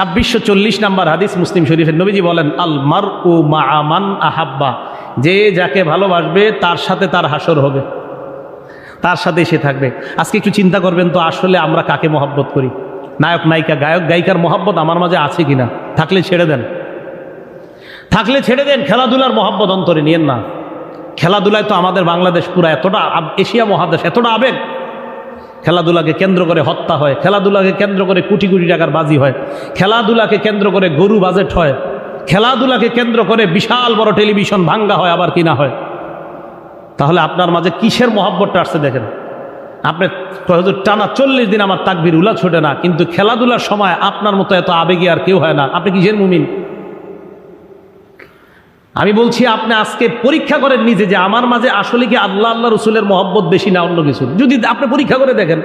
ছাব্বিশশো চল্লিশ নাম্বার হাদিস মুসলিম শরীফের নবীজি বলেন, আল মার ও মা আমান আহাব্বা। যে যাকে ভালোবাসবে, তার সাথে তার হাসর হবে। তার সাথে সে থাকবে। আজকে একটু চিন্তা করবেন তো, আসলে আমরা কাকে মহব্বত করি? নায়ক, নায়িকা, গায়ক, গায়িকার মহব্বত আমার মাঝে আছে কিনা? থাকলে ছেড়ে দেন। থাকলে ছেড়ে দেন, খেলাধুলার মহব্বত অন্তরে নিয়েন না। খেলাধুলায় তো আমাদের বাংলাদেশ পুরা এতটা এশিয়া মহাদেশ এতটা আবেগ। খেলাধুলাকে কেন্দ্র করে হত্যা হয়, খেলাধুলাকে কেন্দ্র করে কোটি কোটি টাকার বাজি হয়, খেলাধুলাকে কেন্দ্র করে গরু বাজেট হয়, খেলাধুলাকে কেন্দ্র করে বিশাল বড় টেলিভিশন ভাঙ্গা হয়, আবার কিনা হয়। তাহলে আপনার মাঝে কিসের মহাব্বতটা আসছে দেখেন? আপনি হয়তো টানা চল্লিশ দিন আমার তাকবির উলা ছোটে না, কিন্তু খেলাধুলার সময় আপনার মতো এত আবেগী আর কেউ হয় না। আপনি কিসের মুমিন? আমি বলছি, আপনি আজকে পরীক্ষা করেন নিজে যে আমার মাঝে আসলে কি আল্লাহ আল্লাহ রসুলের মহব্বত বেশি না অন্য কিছু? যদি আপনি পরীক্ষা করে দেখেন,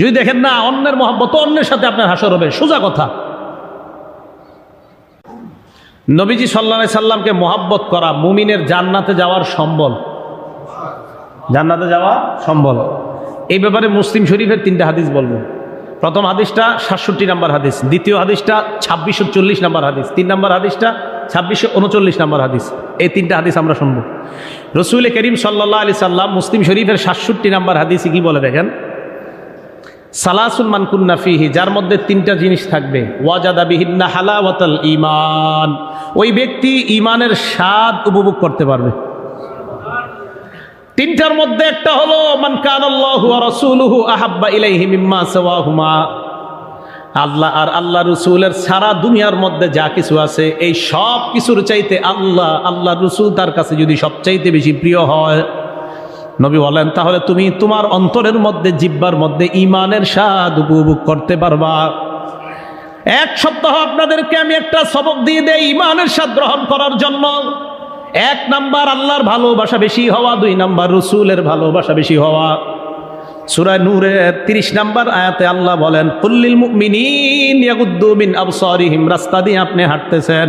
যদি দেখেন না অন্যের মহব্বত অন্যের সাথে আপনার হাসর হবে। সোজা কথা। নবীজি সাল্লা সাল্লামকে মহাব্বত করা মুমিনের জান্নাতে যাওয়ার সম্বল। জান্নাতে যাওয়া সম্বল। এই ব্যাপারে মুসলিম শরীফের তিনটা হাদিস বলব। প্রথম হাদিসটা সাতষট্টি নাম্বার হাদিস, দ্বিতীয় হাদিসটা ছাব্বিশশো চল্লিশ নাম্বার হাদিস, তিন নাম্বার হাদিসটা ছাব্বিশশো উনচল্লিশ নম্বর হাদিস। এই তিনটা হাদিস আমরা শুনব। রসুল করিম সাল্লাহ আলি সাল্লাম মুসলিম শরীফের সাতষট্টি নাম্বার হাদিসে কি বলে দেখেন? সালাসুল মানকুন্না ফিহি, যার মধ্যে তিনটা জিনিস থাকবে। ওয়াজাদা বিহিন্না হালাওয়াতাল ইমান ওই ব্যক্তি ইমানের স্বাদ উপভোগ করতে পারবে। তিনটার মধ্যে একটা হলো, মান কান আল্লাহু রাসূলুহু আহাব্বা ইলাইহি মিম্মা সাওয়াহুমা। আল্লাহ আর আল্লাহ রসুলের সারা দুনিয়ার মধ্যে যা কিছু আছে, এই সব কিছুর চাইতে আল্লাহ আল্লাহ রসুল তার কাছে যদি সবচাইতে বেশি প্রিয় হয়, নবী বলেন, তাহলে তুমি তোমার অন্তরের মধ্যে, জিব্বার মধ্যে ইমানের স্বাদ উপভোগ করতে পারবা। এক সপ্তাহ আপনাদেরকে আমি একটা সবক দিয়ে দেই ইমানের স্বাদ গ্রহণ করার জন্য। এক নাম্বার আল্লাহর ভালোবাসা বেশি হওয়া, দুই নাম্বার রসুলের ভালোবাসা বেশি হওয়া। সুরায় নূরের তিরিশ নাম্বার আয়াতে আল্লাহ বলেন, কুল্লিল মিন আবসারিহিম রাস্তা দিয়ে আপনি হাঁটতেছেন।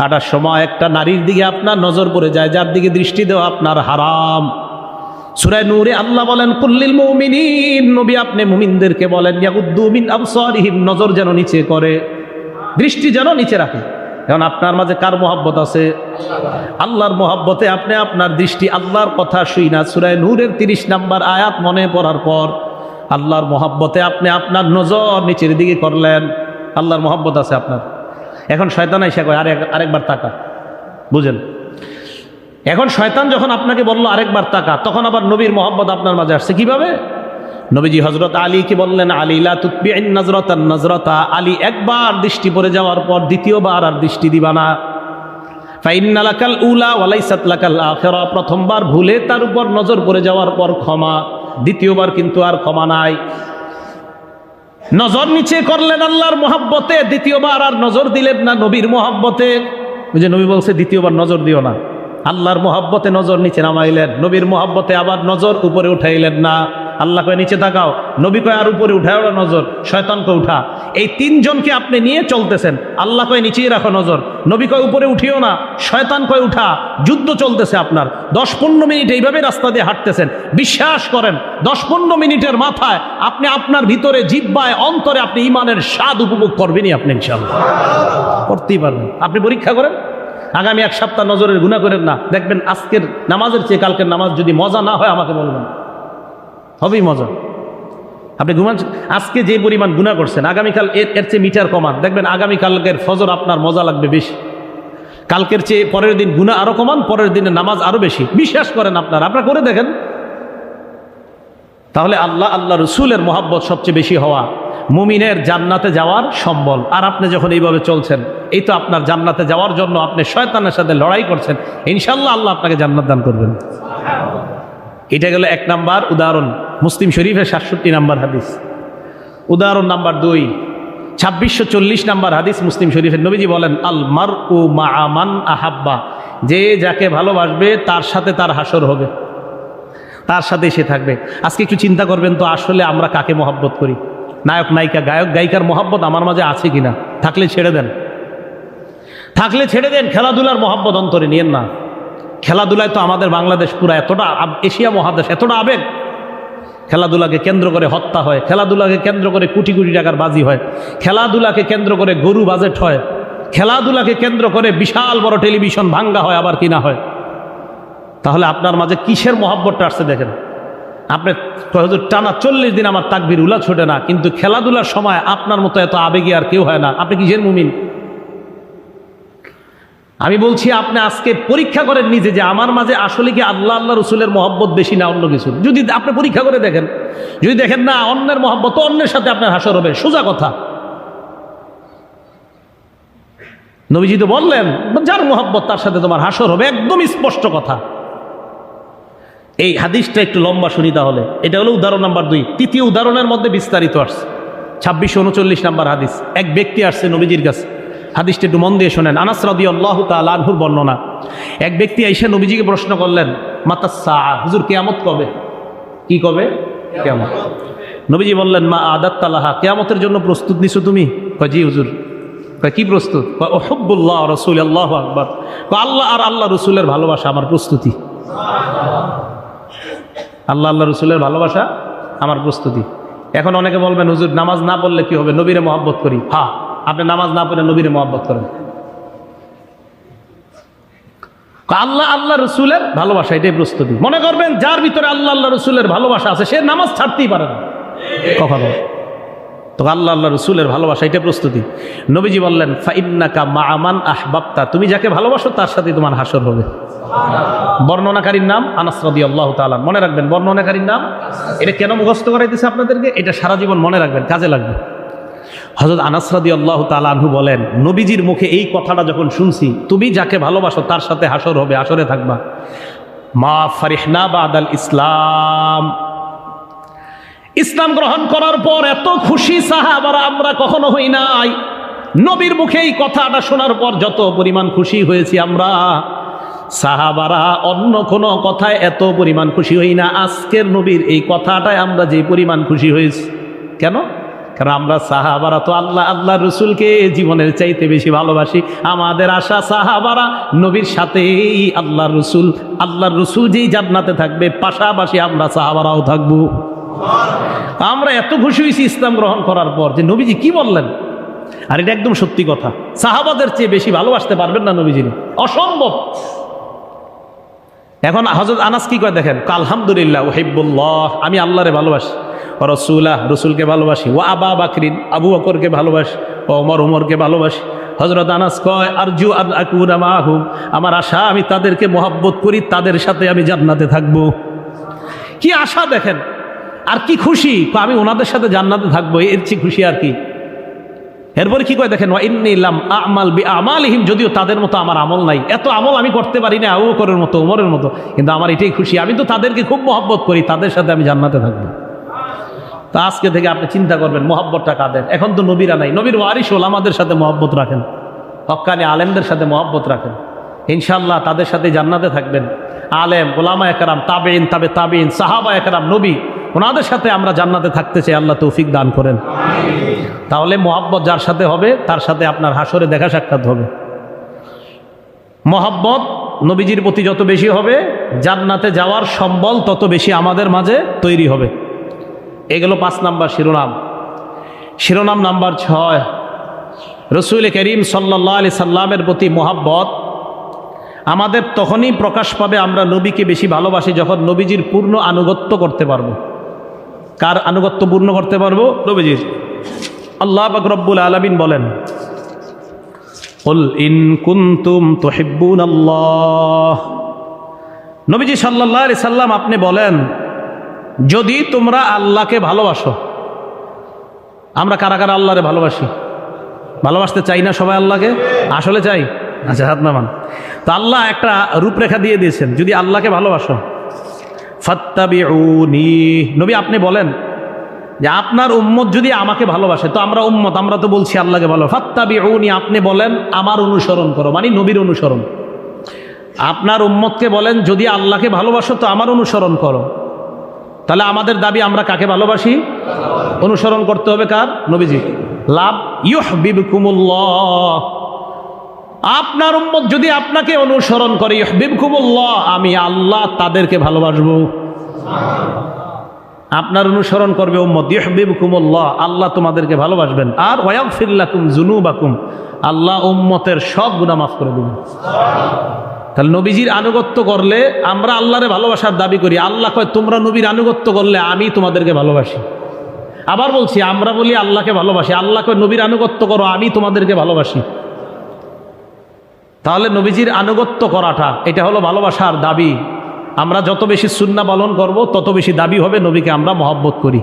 হাঁটার সময় একটা নারীর দিকে আপনার নজর পড়ে যায়, যার দিকে দৃষ্টি দেওয়া আপনার হারাম। সুরায় নূরে আল্লাহ বলেন, কুল্লিল মুমিনিন নবী আপনি মুমিনদেরকে বলেন, ইয়াগুদ্দু মিন আবসারিহিম নজর যেন নিচে করে, দৃষ্টি যেন নিচে রাখে। এখন আপনার মাঝে কার মহাব্বত আছে? আল্লাহর মহাব্বতে আপনি আপনার দৃষ্টি আল্লাহর কথা শুই না। সুরায় নূরের তিরিশ নাম্বার আয়াত মনে পড়ার পর আল্লাহর মহাব্বতে আপনি আপনার নজর নিচের দিকে করলেন। আল্লাহর মোহাব্বত আছে আপনার। এখন শয়তান এসে কয় আরেক আরেকবার তাকা। বুঝেন? এখন শয়তান যখন আপনাকে বলল, আরেকবার তাকা, তখন আবার নবীর মহব্বত আপনার মাঝে আসছে। কীভাবে? নবীজি হজরত আলী কি বললেন? আলী, লা তুতবি নজরতা নজরতা। আলী একবার দৃষ্টি পড়ে যাওয়ার পর দ্বিতীয়বার আর দৃষ্টি দিবা না। ফাইনালাকাল উলা ওয়ালাইসাত লাকাল আখেরা। প্রথমবার ভুলে তার উপর নজর পড়ে যাওয়ার পর ক্ষমা। দ্বিতীয়বার কিন্তু আর ক্ষমা নাই। নজর নিচে করলেন আল্লাহর মহাব্বতে। দ্বিতীয়বার আর নজর দিলেন না নবীর মহাব্বতে। যে নবী বলছে, দ্বিতীয়বার নজর দিও না। আল্লাহর মহাব্বতে নজর নিচে নামাইলেন, নবীর মহাব্বতে আবার নজর উপরে উঠাইলেন না। আল্লাহ কয়, নিচে তাকাও। নবী কয়, আর উপরে উঠায় ওরা নজর, শয়তানকে উঠা। এই তিনজনকে আপনি নিয়ে চলতেছেন, আল্লাহ কয়, নিচেই রাখো নজর। নবী কয়, উপরে উঠিও না। শয়তান কয়, উঠা। যুদ্ধ চলতেছে আপনার। দশ পনেরো মিনিট এইভাবে রাস্তা দিয়ে হাঁটতেছেন। বিশ্বাস করেন দশ পনেরো মিনিটের মাথায় আপনি আপনার ভিতরে জিব্বায়, অন্তরে আপনি ইমানের স্বাদ উপভোগ করবেনই আপনি ইনশাল্লাহ করতেই পারবেন। আপনি পরীক্ষা করেন? আগামী এক সপ্তাহ নজরের গুণা করেন না। দেখবেন আজকের নামাজের চেয়ে কালকের নামাজ যদি মজা না হয়, আমাকে বলবেন। হবেই মজা। আপনি ঘুমান আজকে যে পরিমাণ গুণা করছেন, আগামীকাল এর এর চেয়ে মিটার কমান। দেখবেন আগামীকালকের ফজর আপনার মজা লাগবে বেশি। কালকের চেয়ে পরের দিন গুণা আরও কমান, পরের দিনে নামাজ আরও বেশি। বিশ্বাস করেন আপনার। আপনারা করে দেখেন। তাহলে আল্লাহ আল্লাহ রসুলের মহাব্বত সবচেয়ে বেশি হওয়া। মুমিনের জান্নাতে যাওয়ার সম্বল। আর আপনি যখন এইভাবে চলছেন, এই তো আপনার জান্নাতে যাওয়ার জন্য আপনি শয়তানের সাথে লড়াই করছেন ইনশাল্লাহ আল্লাহ আপনাকে জান্নাত দান করবেন। এটা গেল এক নাম্বার উদাহরণ, মুসলিম শরীফের সাতষট্টি নাম্বার হাদিস। উদাহরণ নাম্বার দুই, ছাব্বিশশো চল্লিশ নাম্বার হাদিস মুসলিম শরীফের নবীজি বলেন, আল মার ও মা আমান আহাব্বা, যে যাকে ভালোবাসবে তার সাথে তার হাসর হবে, তার সাথে সে থাকবে। আজকে একটু চিন্তা করবেন তো, আসলে আমরা কাকে মহাব্বত করি? নায়ক, নায়িকা, গায়ক, গায়িকার মহাব্বত আমার মাঝে আছে কিনা? থাকলে ছেড়ে দেন। থাকলে ছেড়ে দেন, খেলাধুলার মহাব্বত অন্তরে নিয়েন না। খেলাধুলায় তো আমাদের বাংলাদেশ পুরা এতটা এশিয়া মহাদেশ এতটা আবেগ। খেলাধুলাকে কেন্দ্র করে হত্যা হয়, খেলাধুলাকে কেন্দ্র করে কোটি কোটি টাকার বাজি হয়, খেলাধুলাকে কেন্দ্র করে গরু বাজেট হয়, খেলাধুলাকে কেন্দ্র করে বিশাল বড় টেলিভিশন ভাঙ্গা হয় আবার কিনা হয়। তাহলে আপনার মাঝে কিসের মহাব্বতটা আসছে দেখেন? আপনি হয়তো টানা চল্লিশ দিন আমার তাকবির উলা ছোটে না, কিন্তু খেলাধুলার সময় আপনার মতো এত আবেগে আর কেউ হয় না। আপনি কিসের মুমিন? আমি বলছি, আপনি আজকে পরীক্ষা করেন নিজে যে আমার মাঝে আসলে কি আল্লাহ আল্লাহ রসুলের মহব্বত বেশি না অন্য কিছু? যদি আপনি পরীক্ষা করে দেখেন, যদি দেখেন না অন্যের মহব্বত অন্যের সাথে আপনার হাসর হবে। সোজা কথা। নবীজি তো বললেন, যার মহব্বত তার সাথে তোমার হাসর হবে। একদম স্পষ্ট কথা। এই হাদিসটা একটু লম্বা শুনি তাহলে। এটা হলো উদাহরণ নাম্বার দুই। তৃতীয় উদাহরণের মধ্যে বিস্তারিত আসছে। ছাব্বিশশো উনচল্লিশ নাম্বার হাদিস। এক ব্যক্তি আসছে নবীজির কাছে। হাদিসটা একটু মন দিয়ে শোনেন। আনাস রাদি আল্লাহ তালহুর বর্ণনা। এক ব্যক্তি এসে নবীজিকে প্রশ্ন করলেন মাতাসা হুজুর কেয়ামত কবে? কি কবে? কেয়ামত। নবীজি বললেন, মা আদাত তালাহা কেয়ামতের জন্য প্রস্তুত নিছো তুমি? জি হুজুর। কি প্রস্তুত? ওহব্বুল্লাহ রসুল, আল্লাহ আকবর। আল্লাহ আর আল্লাহ রসুলের ভালোবাসা আমার প্রস্তুতি। আল্লাহ আল্লাহ রসুলের ভালোবাসা আমার প্রস্তুতি। এখন অনেকে বলবেন, হুজুর, নামাজ না পড়লে কি হবে? নবীরে মহব্বত করি। হা, আপনি নামাজ না পড়লে নবীরে মহব্বত করেন। আল্লাহ আল্লাহ রসুলের ভালোবাসা, এটাই প্রস্তুতি। মনে করবেন, যার ভিতরে আল্লাহ আল্লাহ রসুলের ভালোবাসা আছে, সে নামাজ ছাড়তেই পারে না। কখনো তো আল্লাহ আল্লাহ রসুলের ভালোবাসা এটা প্রস্তুতি। নবীজি বললেন, ফাইন্নাকা মা আমান আহবাপ্তা তুমি যাকে ভালোবাসো, তার সাথে তোমার হাসর হবে। বর্ণনাকারীর নাম আনাসরদি আল্লাহ তালান মনে রাখবেন, বর্ণনাকারীর নাম, এটা কেন মুখস্থ করাইতেছে আপনাদেরকে? এটা সারা জীবন মনে রাখবেন, কাজে লাগবে। হজরত আনাসরাদি আল্লাহ তালাহু বলেন, নবীজির মুখে এই কথাটা যখন শুনছি, তুমি যাকে ভালোবাসো, তার সাথে হাসর হবে আসরে থাকবা। মা ফারিহনা বাদাল ইসলাম। ইসলাম গ্রহণ করার পর এত খুশি সাহাবারা, আমরা কখনো হই নাই। নবীর মুখে এই কথাটা শোনার পর যত পরিমাণ খুশি হয়েছি আমরা। সাহাবারা, অন্য কোনো কথায় এত পরিমাণ খুশি হই না। আজকের নবীর এই কথাটায় আমরা যে পরিমাণ খুশি হয়েছি। কেন? কারণ আমরা সাহাবারা তো আল্লাহ আল্লাহ রসুলকে জীবনের চাইতে বেশি ভালোবাসি। আমাদের আশা সাহাবারা, নবীর সাথেই আল্লাহ রসুল আল্লাহ রসুল যেই জান্নাতে থাকবে, পাশাপাশি আমরা সাহাবারাও থাকব। আমরা এত খুশি হয়েছি ইসলাম গ্রহণ করার পর যে নবীজি কি বললেন? আর এটা একদম সত্যি কথা। সাহাবাদের চেয়ে বেশি ভালোবাসতে পারবেন না নবীজি। অসম্ভব। এখন হজরত আনাস কি করে দেখেন? আলহামদুলিল্লাহ ওহিবুল্লাহ আমি আল্লাহরে ভালোবাসি। রসুল্লাহ রসুলকে ভালোবাসি। ও আবা বাকরিন, আবু বকরকে ভালোবাসি। ও ওমর উমরকে ভালোবাসি। হজরত আনাস কয়, আরজু আর আকুরামাহুম আমার আশা, আমি তাদেরকে মোহাব্বত করি, তাদের সাথে আমি জান্নাতে থাকব। কি আশা দেখেন? আর কি খুশি? আমি ওনাদের সাথে জান্নাতে থাকব, এর চেয়ে খুশি আর কি? এরপরে কি করে দেখেন আমাল বি আমালহিম যদিও তাদের মতো আমার আমল নাই। এত আমল আমি করতে পারি না, আবু বকরের মতো, উমরের মতো, কিন্তু আমার এটাই খুশি। আমি তো তাদেরকে খুব মহব্বত করি, তাদের সাথে আমি জান্নাতে থাকব। তা আজকে থেকে আপনি চিন্তা করবেন, মহব্বতটা কাদের? এখন তো নবীরা নাই। নবীর ওয়ারিস ওলামাদের সাথে মহব্বত রাখেন, হক্কানি আলেমদের সাথে মহব্বত রাখেন। ইনশাল্লাহ তাদের সাথে জান্নাতে থাকবেন। আলেম, ওলামা একরাম তাবেইন তাবে তাবেইন সাহাবা একরাম, নবী ওনাদের সাথে আমরা জান্নাতে থাকতে চাই, আল্লাহ তৌফিক দান করেন। তাহলে মোহাব্বত যার সাথে হবে, তার সাথে আপনার হাসরে দেখা সাক্ষাৎ হবে। মহাব্বত নবীজির প্রতি যত বেশি হবে, জান্নাতে যাওয়ার সম্বল তত বেশি আমাদের মাঝে তৈরি হবে। এগুলো পাঁচ নাম্বার শিরোনাম। শিরোনাম নাম্বার ছয়, রসুল করিম সাল্লাহ আলি সাল্লামের প্রতি মোহাব্বত। আমাদের তখনই প্রকাশ পাবে আমরা নবীকে বেশি ভালোবাসি যখন নবীজির পূর্ণ আনুগত্য করতে পারব। কার আনুগত্য পূর্ণ করতে পারব? নবীজির। আল্লাহ রব্বুল আলমিন বলেন আল্লাহ নবীজি সাল্লাহ সাল্লাম আপনি বলেন, যদি তোমরা আল্লাহকে ভালোবাসো, আমরা কারা কারা আল্লাহরে ভালোবাসি? ভালোবাসতে চাই না সবাই আল্লাহকে? আসলে চাই? আচ্ছা হাত নামান। তো আল্লাহ একটা রূপরেখা দিয়ে দিয়েছেন, যদি আল্লাহকে ভালোবাসো ফাত্তাবিউনি। নবী, আপনি বলেন যে আপনার উম্মত যদি আমাকে ভালোবাসে, তো আমরা উম্মত, আমরা তো বলছি আল্লাহকে ভালো। ফাত্তাবিউনি, আপনি বলেন আমার অনুসরণ করো মানে নবীর অনুসরণ। আপনার উম্মতকে বলেন, যদি আল্লাহকে ভালোবাসো, তো আমার অনুসরণ করো। তাহলে আমাদের দাবি আমরা কাকে ভালোবাসি? অনুসরণ করতে হবে কার? নবীজি। লাভ ইউহ বিবকুমুল্লাহ আপনার উম্মত যদি আপনাকে অনুসরণ করে ইহবিবকুমুল্লাহ আমি আল্লাহ তাদেরকে ভালোবাসবো। আপনার অনুসরণ করবে উম্মত ইহবিবকুমুল্লাহ আল্লাহ তোমাদেরকে ভালোবাসবেন। আর ওয়াগফিরলাকুম জুনুবাকুম আল্লাহ উম্মতের সব গুনাহ মাফ করে দিবেন। তাহলে নবীজির আনুগত্য করলে আমরা আল্লাহরে ভালোবাসার দাবি করি। আল্লাহ কয়, তোমরা নবীর আনুগত্য করলে আমি তোমাদেরকে ভালোবাসি। আবার বলছি, আমরা বলি আল্লাহকে ভালোবাসি। আল্লাহ কয়, নবীর আনুগত্য করো, আমি তোমাদেরকে ভালোবাসি। তাহলে নবীজির আনুগত্য করাটা, এটা হলো ভালোবাসার দাবি। আমরা যত বেশি সুন্না পালন করব, তত বেশি দাবি হবে নবীকে আমরা মহব্বত করি।